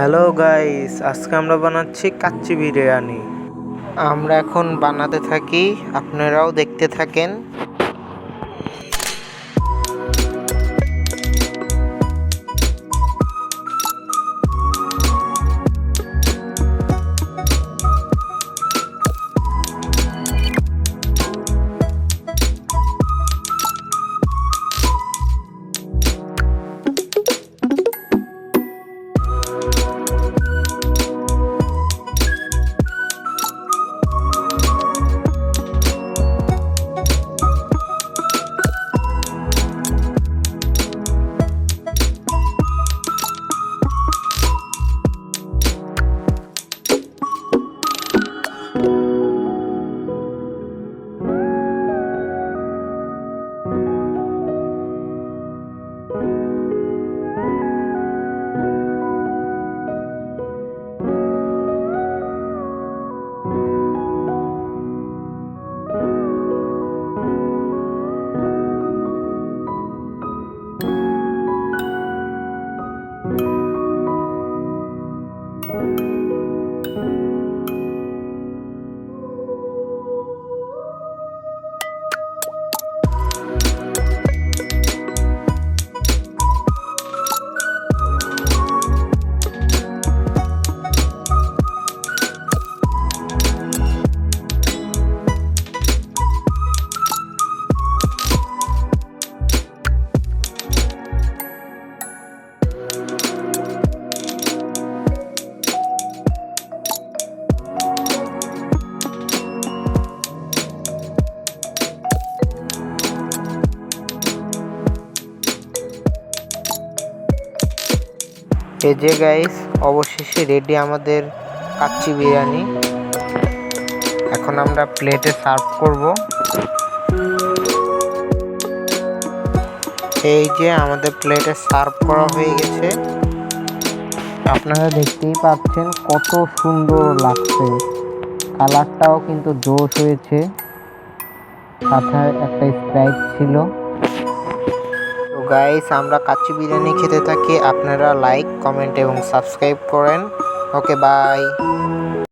Hello guys আজকে আমরা বানাচ্ছি কাচ্চি বিরিয়ানি। আমরা এখন বানাতে থাকি আপনারাও দেখতে থাকেন। যে গাইস অবশেষে রেডি আমাদের কাচ্চি বিরিয়ানি। এখন আমরা প্লেটে সার্ভ করব। এই যে আমাদের প্লেটে সার্ভ করা হয়ে গেছে। আপনারা দেখতেই পাচ্ছেন কত সুন্দর লাগছে। কালারটাও কিন্তু জোশ হয়েছে। সাথে একটা স্প্রাইট ছিল। গাইস আমরা কাচ্চি বিরিয়ানি খেতে থাকি। আপনারা লাইক কমেন্ট এবং সাবস্ক্রাইব করেন। Okay bye